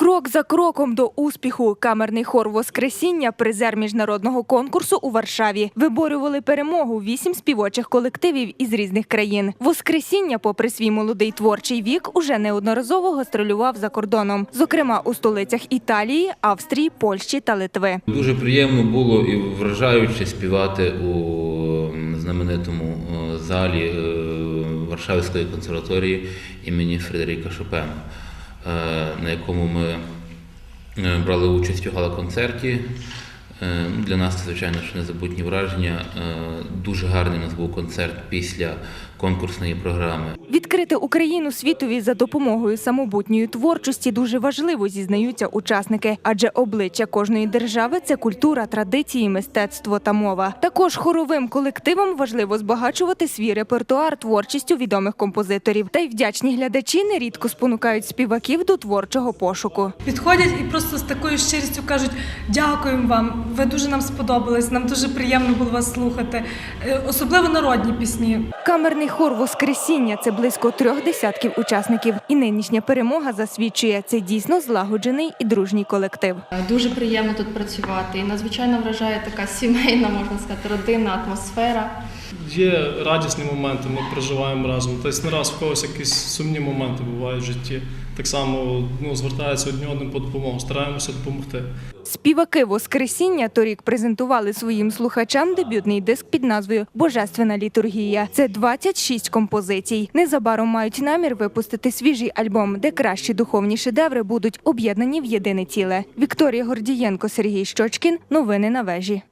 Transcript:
Крок за кроком до успіху. Камерний хор Воскресіння, призер міжнародного конкурсу у Варшаві. Виборювали перемогу вісім співочих колективів із різних країн. Воскресіння, попри свій молодий творчий вік, уже неодноразово гастролював за кордоном, зокрема у столицях Італії, Австрії, Польщі та Литви. Дуже приємно було і вражаюче співати у знаменитому е, залі е, Варшавської консерваторії імені Фредеріка Шопена, на якому ми е, брали участь у гала-концерті. Е, Для нас це, звичайно, незабутні враження. Е, Дуже гарний у нас був концерт після конкурсної програми. Відкрити Україну світові за допомогою самобутньої творчості дуже важливо, зізнаються учасники, адже обличчя кожної держави це культура, традиції, мистецтво та мова. Також хоровим колективам важливо збагачувати свій репертуар творчістю відомих композиторів. Та й вдячні глядачі нерідко спонукають співаків до творчого пошуку. Підходять і просто з такою щирістю кажуть: дякуємо вам, ви дуже нам сподобались, нам дуже приємно було вас слухати. Е, Особливо народні пісні. Камерний хор Воскресіння це близько трьох десятків учасників. І нинішня перемога засвідчує це дійсно злагоджений і дружній колектив. Дуже приємно тут працювати і надзвичайно вражає така сімейна, можна сказати, родинна атмосфера. Є радісні моменти, ми проживаємо разом. Тобто не раз в когось якісь сумні моменти бувають в житті. Так само ну, звертаються одні одним по допомогу, стараємося допомогти. Співаки Воскресіння торік презентували своїм слухачам дебютний диск під назвою Божественна літургія. Це 26 композицій. Незабаром мають намір випустити свіжий альбом, де кращі духовні шедеври будуть об'єднані в єдине ціле. Вікторія Гордієнко, Сергій Щочкін. Новини на вежі.